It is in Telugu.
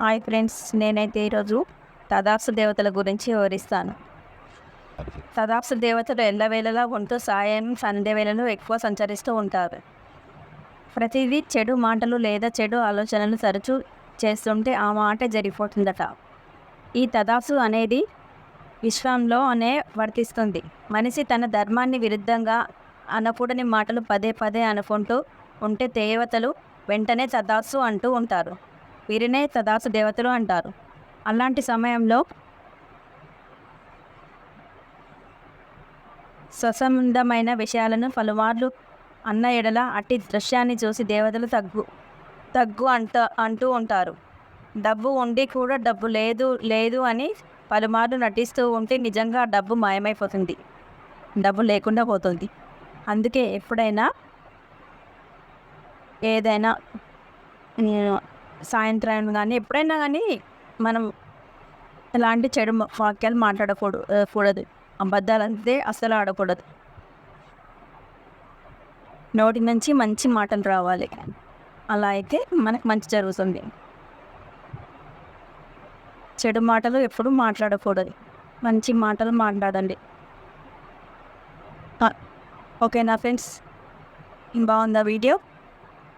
హాయ్ ఫ్రెండ్స్ నేనైతే ఈరోజు తదాప్సు దేవతల గురించి వివరిస్తాను. తదాప్సు దేవతలు ఎల్లవేళలా ఉంటూ సాయం సంధ్య ఎక్కువ సంచరిస్తూ ఉంటారు. ప్రతిదీ చెడు మాటలు లేదా చెడు ఆలోచనలు తరచూ చేస్తుంటే ఆ మాట జరిగిపోతుందట. ఈ తదాసు అనేది విశ్వంలో అనే వర్తిస్తుంది. మనిషి తన ధర్మాన్ని విరుద్ధంగా అనకూడని మాటలు పదే పదే అనుకుంటూ ఉంటే దేవతలు వెంటనే తదాసు అంటూ ఉంటారు. వీరినే తదాసు దేవతలు అంటారు. అలాంటి సమయంలో స్వసంబంధమైన విషయాలను పలుమార్లు అన్న ఎడల అట్టి దృశ్యాన్ని చూసి దేవతలు తగ్గు తగ్గు అంట అంటూ ఉంటారు. డబ్బు ఉండి కూడా డబ్బు లేదు లేదు అని పలుమార్లు నటిస్తూ ఉంటే నిజంగా డబ్బు మాయమైపోతుంది. డబ్బు లేకుండా పోతుంది. అందుకే ఎప్పుడైనా ఏదైనా సాయంత్రం కానీ ఎప్పుడైనా కానీ మనం ఎలాంటి చెడు వాక్యాలు మాట్లాడకూడదు కూడదు. అబద్ధాలు అంతే అస్సలు ఆడకూడదు. నోటి నుంచి మంచి మాటలు రావాలి. అలా అయితే మనకు మంచి జరుగుతుంది. చెడు మాటలు ఎప్పుడు మాట్లాడకూడదు. మంచి మాటలు మాట్లాడండి. ఓకేనా ఫ్రెండ్స్? బాగుందా వీడియో?